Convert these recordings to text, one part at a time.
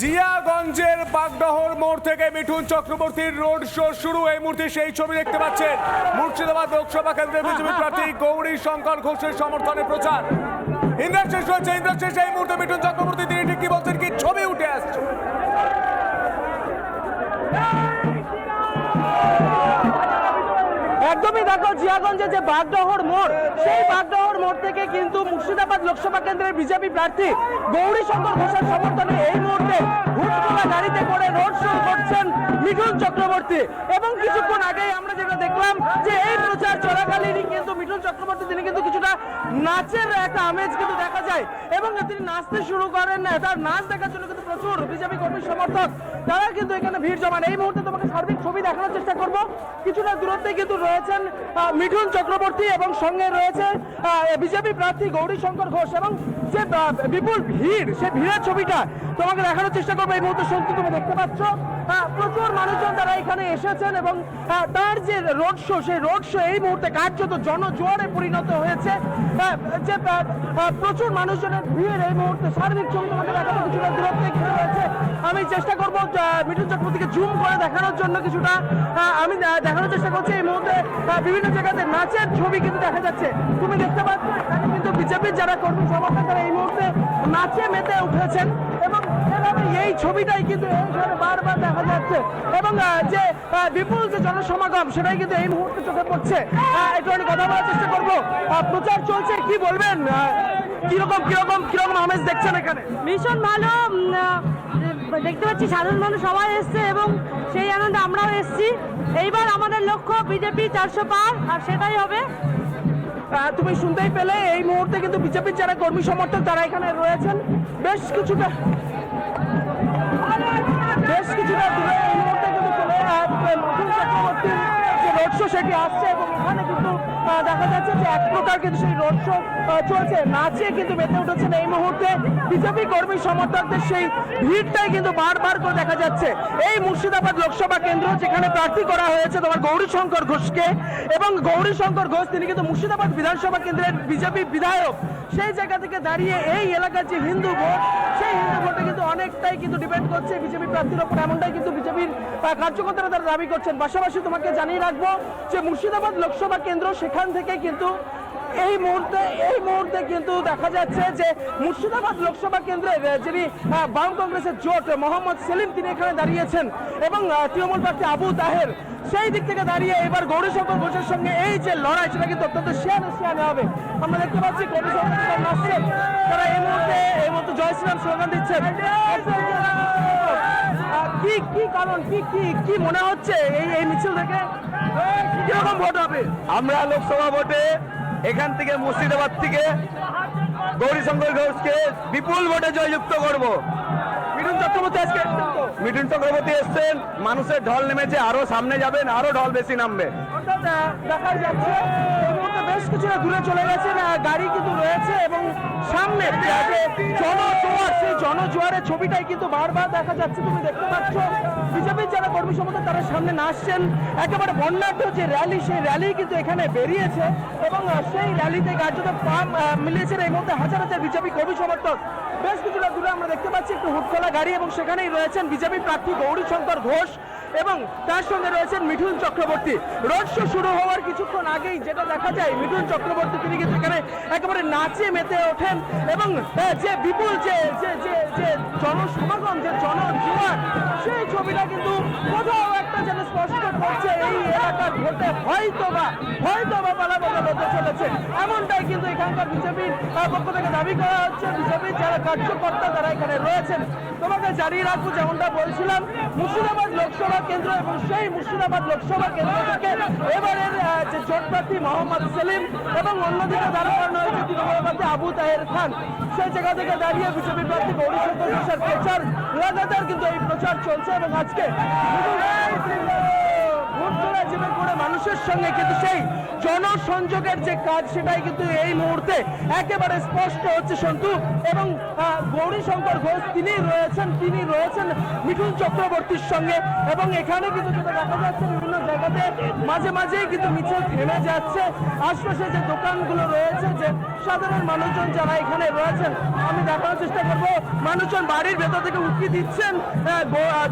জিয়াগঞ্জের বাগডহর মোড় থেকে মিঠুন চক্রবর্তীর রোড শো শুরু। এই মুহূর্তে সেই ছবি দেখতে পাচ্ছেন মুর্শিদাবাদ লোকসভা কেন্দ্রের বিজেপি প্রার্থী গৌরী শঙ্কর ঘোষের সমর্থনে প্রচার। ইন্দ্রাশেষ রয়েছে শেষ। এই মুহূর্তে মিঠুন চক্রবর্তী তিনি ঠিক কি বলছেন? কি ছবি উঠে আসছে? একদমই দেখো জিয়াগঞ্জে যে বাগডহর মোড়, সেই বাগডহর মোড় থেকে কিন্তু মুর্শিদাবাদ লোকসভা কেন্দ্রের বিজেপি প্রার্থী গৌরী শঙ্কর ঘোষের সমর্থনে এই মুহূর্তে হুটকোলা গাড়িতে করে রোড শো করছেন মিঠুন চক্রবর্তী। এবং কিছুক্ষণ আগেই আমরা যেটা দেখলাম যে এই প্রচার চলাকালীনই কিন্তু মিঠুন চক্রবর্তী, তিনি কিন্তু কিছুটা নাচের একটা আমেজ কিন্তু দেখা যায়। এবং তিনি নাচতে শুরু করেন না, তার নাচ দেখার জন্য কিন্তু প্রচুর বিজেপি কর্মী সমর্থক, তারা কিন্তু এখানে ভিড় জমান। এই মুহূর্তে তোমাকে সার্বিক ছবি দেখানোর চেষ্টা করব। কিছুটা দূরত্বে কিন্তু রয়েছেন মিঠুন চক্রবর্তী এবং সঙ্গে রয়েছে বিজেপি প্রার্থী গৌরী শঙ্কর ঘোষ এবং যে বিপুল ভিড়, সে ভিড়ের ছবিটা তোমাকে দেখানোর চেষ্টা করব। এই মুহূর্তে সত্যি তুমি দেখতে পাচ্ছ। প্রচুর মানুষজন তারা এখানে এসেছেন এবং তার যে রোড শো সেই রোড শো এই মুহূর্তে কার্যত জনজোয়ারে পরিণত হয়েছে। যে প্রচুর মানুষজনের ভিড় এই মুহূর্তে। সার্বিক ছবি দেখাবো, কিছুটা দূরত্বে ঘিরে রয়েছে। আমি চেষ্টা করব মিঠুন চক্রবর্তীকে জুম করে দেখানোর জন্য কিছুটা। আমি দেখানোর চেষ্টা করছি এই মুহূর্তে বিভিন্ন জায়গাতে নাচের ছবি কিন্তু দেখা যাচ্ছে। তুমি দেখতে পাচ্ছ কিন্তু বিজেপির যারা কর্মী সমর্থক, তারা এই মুহূর্তে নাচে মেতে উঠেছেন। এই ছবিটাই কিন্তু বারবার দেখা যাচ্ছে। এবং যে বিপুল যে জনসমাগম সেটাই কিন্তু এই মুহূর্তে চোখে পড়ছে। একটু আমি কথা বলার চেষ্টা করব। প্রচার চলছে কি বলবেন? কীরকম কীরকম কীরকম আমেজ দেখছেন এখানে? ভীষণ ভালো দেখতে পাচ্ছি সাধারণ মানুষ সবাই এসছে এবং সেই আনন্দে আমরাও এসছি। এইবার আমাদের লক্ষ্য বিজেপি চারশো পার আর সেটাই হবে। তুমি শুনতেই পেলে এই মুহূর্তে কিন্তু বিজেপির যারা কর্মী সমর্থক তারা এখানে রয়েছেন। বেশ কিছুটা বেশ কিছুটা দূরে এই মুহূর্তে কিন্তু চলে যে রোড শো সেটি আসছে এবং এখানে দেখা যাচ্ছে যে এক প্রকার কিন্তু সেই রোড শো চলছে। নাচে কিন্তু মেতে উঠেছেন এই মুহূর্তে বিজেপি কর্মী সমর্থকদের সেই ভিড়টাই কিন্তু বারবার করে দেখা যাচ্ছে। এই মুর্শিদাবাদ লোকসভা কেন্দ্র যেখানে প্রার্থী করা হয়েছে তোমার গৌরী শঙ্কর ঘোষকে এবং গৌরী শঙ্কর ঘোষ, তিনি কিন্তু মুর্শিদাবাদ বিধানসভা কেন্দ্রের বিজেপি বিধায়ক। সেই জায়গা থেকে দাঁড়িয়ে এই এলাকার যে হিন্দু ভোট, সেই হিন্দু ভোটে কিন্তু অনেকটাই কিন্তু ডিপেন্ড করছে বিজেপি প্রার্থীর ওপর। এমনটাই কিন্তু বিজেপির কার্যকর্তারা তারা দাবি করছেন। পাশাপাশি তোমাকে জানিয়ে রাখব যে মুর্শিদাবাদ লোকসভা কেন্দ্র সেখান থেকে কিন্তু এই মুহূর্তে এই মুহূর্তে কিন্তু দেখা যাচ্ছে যে মুর্শিদাবাদ লোকসভা কেন্দ্রের যিনি বাম কংগ্রেসের জোট, মোহাম্মদ সেলিম, তিনি এখানে দাঁড়িয়েছেন। এবং তৃণমূল প্রার্থী আবু তাহের, সেই দিক থেকে দাঁড়িয়ে এবার গৌরীশঙ্কর ঘোষের সঙ্গে এই যে লড়াই, সেটা কিন্তু অত্যন্ত শেয়ানে শেয়ানে হবে। আমরা দেখতে পাচ্ছি গৌরীশঙ্কর নাচছেন তারা এই মুহূর্তে এই মুহূর্তে জয় শ্রীরাম স্লোগান দিচ্ছেন। কি কি কারণ, কি কি কি মনে হচ্ছে এই এই মিছিল থেকে কীরকম ভোট হবে। আমরা লোকসভা ভোটে এখান থেকে মুর্শিদাবাদ থেকে গৌরীশঙ্কর ঘোষকে বিপুল ভোটে জয়যুক্ত করব। মিঠুন চক্রবর্তী আজকে মিঠুন চক্রবর্তী এসছেন মানুষের ঢল নেমেছে আরও সামনে যাবেন আরও ঢল বেশি নামবে। দেখা যাচ্ছে বেশ কিছুটা দূরে চলে গেছেন গাড়ি কিন্তু রয়েছে এবং সামনে জনজোয়ার সেই জনজোয়ারের ছবিটাই কিন্তু বারবার দেখা যাচ্ছে তুমি দেখতে পাচ্ছ। বিজেপির যারা কর্মী সমর্থক তারা সামনে নাচছেন একেবারে বর্ণাঢ্য যে র্যালি সেই র্যালি কিন্তু এখানে বেরিয়েছে এবং সেই র্যালিতে কার্যত আহ, মিলিয়েছেন এই মুহূর্তে হাজার হাজার বিজেপি কর্মী সমর্থক। বেশ কিছুটা দূরে আমরা দেখতে পাচ্ছি একটু হুটখোলা গাড়ি এবং সেখানেই রয়েছেন বিজেপি প্রার্থী গৌরী শঙ্কর ঘোষ। এবং তার সঙ্গে রয়েছেন মিঠুন চক্রবর্তী। রোড শো শুরু হওয়ার কিছুক্ষণ আগেই যেটা দেখা যায়, মিঠুন চক্রবর্তী, তিনি কিন্তু এখানে একেবারে নাচে মেতে ওঠেন এবং যে বিপুল যে যে যে জনসমাগম, যে জনজোয়ার, সেই ছবিটা কিন্তু কোথাও যেন স্পষ্ট করছে এই এলাকার ভোটে হয়তো বা হয়তো বা পালাবদল হতে চলেছে। এমনটাই কিন্তু এখানকার বিজেপির পক্ষ থেকে দাবি করা হচ্ছে। বিজেপির যারা কার্যকর্তা তারা এখানে রয়েছেন। তোমাকে জানিয়ে রাখব, যেমনটা বলছিলাম, মুর্শিদাবাদ লোকসভা কেন্দ্র এবং সেই মুর্শিদাবাদ লোকসভা কেন্দ্র থেকে এবারের যে জোট প্রার্থী মোহাম্মদ সেলিম এবং অন্যদিকে দাঁড় করানো হয়েছে, তৃণমূল প্রার্থী আবু তাহের খান, সেই জায়গা থেকে দাঁড়িয়ে বিজেপি প্রার্থী গৌরী প্রচার। লাগাতার কিন্তু এই প্রচার চলছে এবং আজকে ভোট জোড়া জীবন করে মানুষের সঙ্গে, কিন্তু সেই জনসংযোগের যে কাজ সেটাই কিন্তু এই মুহূর্তে একেবারে স্পষ্ট হচ্ছে সন্তু এবং গৌরীশঙ্কর গৌরী শঙ্কর ঘোষ তিনি রয়েছেন তিনি রয়েছেন মিঠুন চক্রবর্তীর সঙ্গে এবং এখানে কিন্তু যেটা দেখা যাচ্ছে বিভিন্ন জায়গাতে মাঝে মাঝেই কিন্তু মিছিল থেমে যাচ্ছে। আশপাশে যে দোকানগুলো রয়েছে, যে সাধারণ মানুষজন যারা এখানে রয়েছেন, আমি দেখানোর চেষ্টা করব। মানুষজন বাড়ির ভেতর থেকে উঠকি দিচ্ছেন।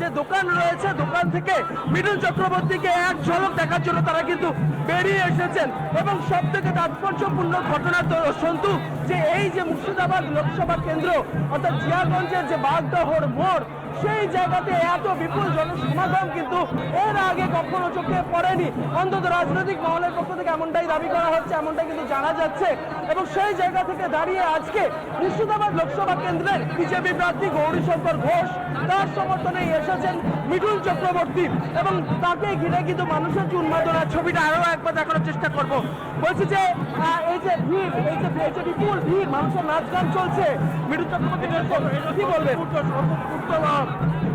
যে দোকান রয়েছে, দোকান থেকে মিঠুন চক্রবর্তীকে এক ঝলক দেখার জন্য তারা কিন্তু বেরিয়ে এসেছেন। এবং সব থেকে তাৎপর্যপূর্ণ ঘটনা তো সন্তু যে এই যে মুর্শিদাবাদ লোকসভা কেন্দ্র, অর্থাৎ জিয়াগঞ্জের যে বাগদহর মোড় সেই জায়গাতে এত বিপুল জনসমাগম কিন্তু এর আগে কখনো চোখে পড়েনি। অন্তত রাজনৈতিক মহলের পক্ষ থেকে এমনটাই দাবি করা হচ্ছে, এমনটাই কিন্তু জানা যাচ্ছে। এবং সেই জায়গা থেকে দাঁড়িয়ে আজকে মুর্শিদাবাদ লোকসভা কেন্দ্রের বিজেপি প্রার্থী গৌরীশঙ্কর ঘোষ তার সমর্থনে এসেছেন মিঠুন চক্রবর্তী। এবং তাকে ঘিরে কিন্তু মানুষের যে উন্মাদনার ছবিটা আরও একবার দেখানোর চেষ্টা করব। বলছি যে এই যে ভিড়, এই যে এই যে বিপুল ভিড়, মানুষের নাচ গান চলছে। মিঠুন চক্রবর্তী, কি বলবেন?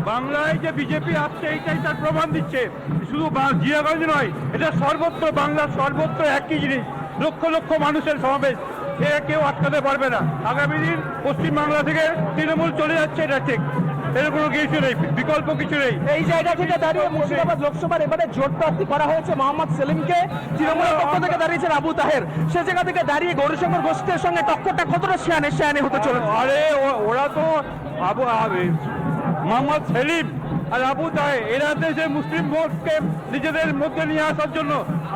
বাংলায় যে বিজেপি আসছে এইটাই তার প্রমাণ দিচ্ছে। শুধু জিয়াগঞ্জ নয় এটা সর্বত্র বাংলার সর্বত্র একই জিনিস। লক্ষ লক্ষ মানুষের সমাবেশ সে কেউ আটকাতে পারবে না। আগামী দিন পশ্চিমবাংলা থেকে তৃণমূল চলে যাচ্ছে এটা ঠিক। এর কোনো কিছু নেই বিকল্প কিছু নেই। এই জায়গা থেকে দাঁড়িয়ে মুর্শিদাবাদ লোকসভার এবারে জোট প্রার্থী করা হয়েছে মোহাম্মদ সেলিমকে। তৃণমূলের পক্ষ থেকে দাঁড়িয়েছেন আবু তাহের। সে জায়গা থেকে দাঁড়িয়ে গৌরীশঙ্কর ঘোষের সঙ্গে টক্করটা কতটা শিয়ানে শিয়ানে হতে চলেছে? আরে ওরা তো আবে- মোহাম্মদ সেলিম আর আবু তাহে এরা দেশে মুসলিম ভোটকে নিজেদের মধ্যে নিয়ে আসার জন্য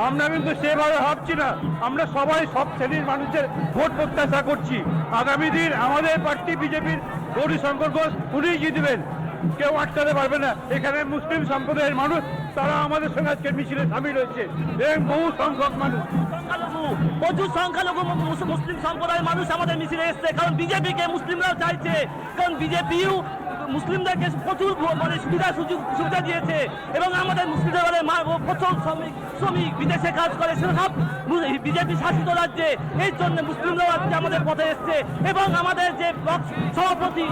আমরা কিন্তু সেভাবে ভাবছি না। আমরা সবাই সব শ্রেণির মানুষের ভোট প্রত্যাশা করছি। আগামী দিন আমাদের পার্টি বিজেপির গৌরী শঙ্কর ঘোষ উনি জিতবেন। কেউ আটকাতে পারবে না। এখানে মুসলিম সম্প্রদায়ের মানুষ, তারা আমাদের সঙ্গে আজকে মিছিলে সামিল হয়েছে। এবং বহু সংখ্যক মানুষ। প্রচুর সংখ্যালঘু মুসলিম সম্প্রদায়ের মানুষ আমাদের মিছিলে এসছে। কারণ বিজেপিকে মুসলিমরাও চাইছে। কারণ বিজেপিও মুসলিমদেরকে প্রচুর মানে সুবিধা সুযোগ সুবিধা দিয়েছে। এবং আমাদের মুসলিমদের বলে মা- ও প্রচুর শ্রমিক শ্রমিক বিদেশে কাজ করে সেটা সব বিজেপি শাসিত রাজ্যে এই জন্য মুসলিমরাও আজকে আমাদের পথে এসছে এবং আমাদের যে সভাপতি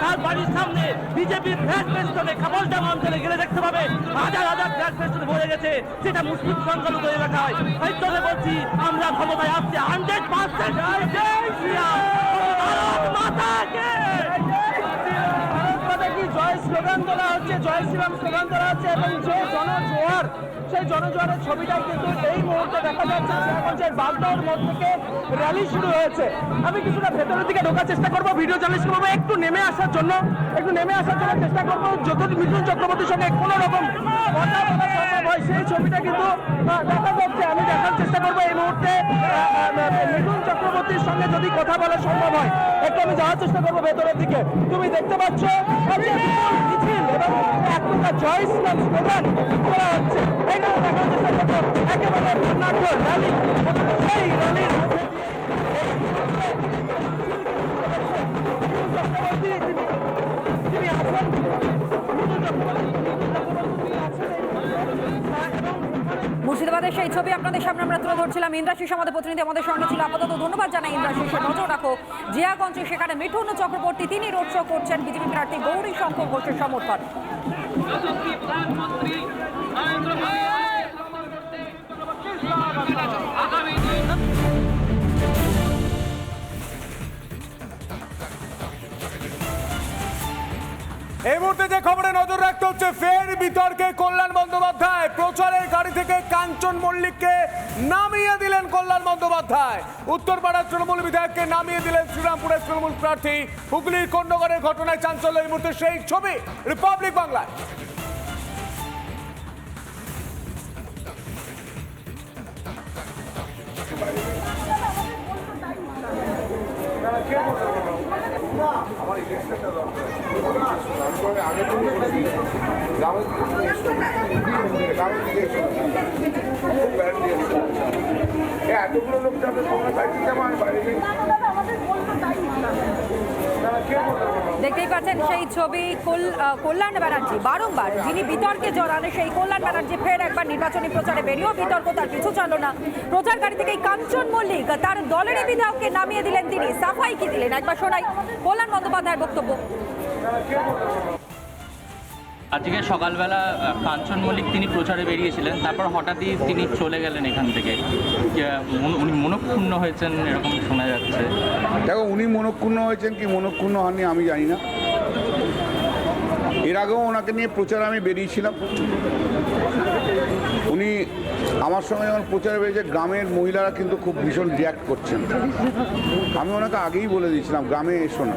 তার বাড়ির সামনে বিজেপির ফ্ল্যাগ পেস্টনে কাপড়ডাঙ্গা অঞ্চলে গেলে দেখতে পাবে হাজার হাজার ফ্ল্যাগ পেস্টনে ভরে গেছে সেটা মুসলিম সংখ্যালঘু এলাকায়। এই জন্য বলছি আমরা ক্ষমতায় আসছি হান্ড্রেড পার্সেন্ট জয় স্লোগান তোলা হচ্ছে জয় শ্রীরাম স্লোগান তোলা হচ্ছে এবং যে জনজোয়ার। সেই জনজোয়ারের ছবিটাই কিন্তু এই মুহূর্তে দেখা যাচ্ছে সিরাজগঞ্জের বাগদাওয়ার মোড় থেকে র্যালি শুরু হয়েছে। আমি কিছুটা ভেতরের দিকে ঢোকার চেষ্টা করব ভিডিও জার্নালিস্ট করব একটু নেমে আসার জন্য, একটু নেমে আসার জন্য চেষ্টা করব। যত মিঠুন চক্রবর্তীর সঙ্গে কোনো রকম কথা বলা সম্ভব হয়, সেই ছবিটা কিন্তু দেখা যাচ্ছে, আমি দেখার চেষ্টা করব এই মুহূর্তে মিঠুন চক্রবর্তীর সঙ্গে যদি কথা বলা সম্ভব হয়, একটু আমি যাওয়ার চেষ্টা করব ভেতরের দিকে। তুমি দেখতে পাচ্ছ মিছিল এবং এক প্রকার জয় স্লোগান করা হচ্ছে? একেবারে বর্ণাঢ্য র্যালি সেই র্যালির মধ্যে মুর্শিদাবাদের সেই ছবি আপনাদের সামনে আমরা তুলে ধরছিলাম। ইন্দ্রাশিস আমাদের প্রতিনিধি আমাদের সঙ্গে ছিল। আপাতত ধন্যবাদ জানাই ইন্দ্রাশিসের নজর রাখো, জিয়াগঞ্জে সেখানে মিঠুন চক্রবর্তী, তিনি রোড শো করছেন। বিজেপি প্রার্থী গৌরী শঙ্কর ঘোষের সমর্থন। এই মুহূর্তে যে খবরে নজর রাখতে হচ্ছে, ফের বিতর্কে কল্যাণ বন্দ্যোপাধ্যায়। প্রচারের গাড়ি থেকে কাঞ্চন মল্লিককে নামিয়ে দিলেন কল্যাণ বন্দ্যোপাধ্যায়। উত্তরপাড়ার তৃণমূল বিধায়ককে নামিয়ে দিলেন শ্রীরামপুরের তৃণমূল প্রার্থী। হুগলির কন্ডগরের ঘটনায় চাঞ্চল্য এই মুহূর্তে সেই ছবি রিপাবলিক বাংলায়। এতগুলো লোক যাবে তোমার বাড়িতে যাব আমি গিয়ে দেখতেই পাচ্ছেন সেই ছবি কল- কল্যাণ ব্যানার্জি। বারংবার যিনি বিতর্কে জড়ান, সেই কল্যাণ ব্যানার্জি ফের একবার নির্বাচনী প্রচারে বেরিয়েও বিতর্ক, তার পিছু চাল না প্রচার গাড়ি থেকে কাঞ্চন মল্লিক, তার দলের বিধায়ককে নামিয়ে দিলেন তিনি। সাফাই কি দিলেন? একবার শোনাই কল্যাণ বন্দ্যোপাধ্যায়ের বক্তব্য। আজকে সকালবেলা কাঞ্চন মল্লিক তিনি প্রচারে বেরিয়েছিলেন, তারপর হঠাৎই তিনি চলে গেলেন এখান থেকে। উনি মনক্ষুণ্ণ হয়েছেন, এরকম শোনা যাচ্ছে। দেখো, উনি মনক্ষুণ্ণ হয়েছেন কি মনক্ষুণ্ণ হননি আমি জানি না। এর এর আগেও ওনাকে নিয়ে প্রচার আমি বেরিয়েছিলাম। উনি আমার সঙ্গে যখন প্রচারে বেরিয়েছে, গ্রামের মহিলারা কিন্তু খুব ভীষণ রিয়াক্ট করছেন। আমি ওনাকে আগেই বলে দিয়েছিলাম, গ্রামে এসো না।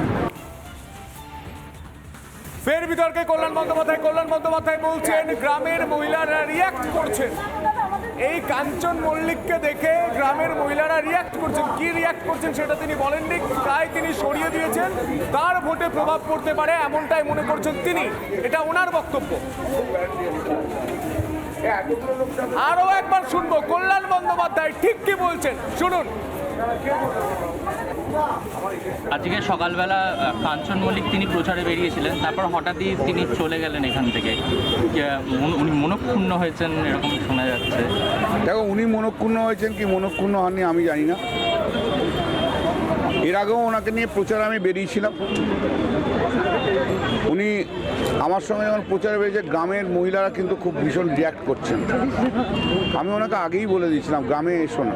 ফের বিতর্কে কল্যাণ বন্দ্যোপাধ্যায় কল্যাণ বন্দ্যোপাধ্যায় বলছেন, গ্রামের মহিলারা রিয়াক্ট করছেন। এই কাঞ্চন মল্লিককে দেখে গ্রামের মহিলারা রিয়াক্ট করছেন। কি রিয়াক্ট করছেন সেটা তিনি বলেননি, তাই তিনি সরিয়ে দিয়েছেন। তার ভোটে প্রভাব পড়তে পারে এমনটাই মনে করছেন তিনি। এটা ওনার বক্তব্য। আরও একবার শুনব, কল্যাণ বন্দ্যোপাধ্যায় ঠিক কি বলছেন? শুনুন। আজকে সকালবেলা কাঞ্চন মল্লিক তিনি প্রচারে বেরিয়েছিলেন, তারপর হঠাৎই তিনি চলে গেলেন এখান থেকে। উনি মনক্ষুণ্ণ হয়েছেন, এরকম শোনা যাচ্ছে। দেখো, উনি মনক্ষুণ্ণ হয়েছেন কি মনক্ষুণ্ণ হননি, আমি জানি না। এর আগেও ওনাকে নিয়ে প্রচার আমি বেরিয়েছিলাম। উনি আমার সঙ্গে যখন প্রচারে বেরিয়েছে, গ্রামের মহিলারা কিন্তু খুব ভীষণ রিয়াক্ট করছেন। আমি ওনাকে আগেই বলে দিয়েছিলাম, গ্রামে এসো না।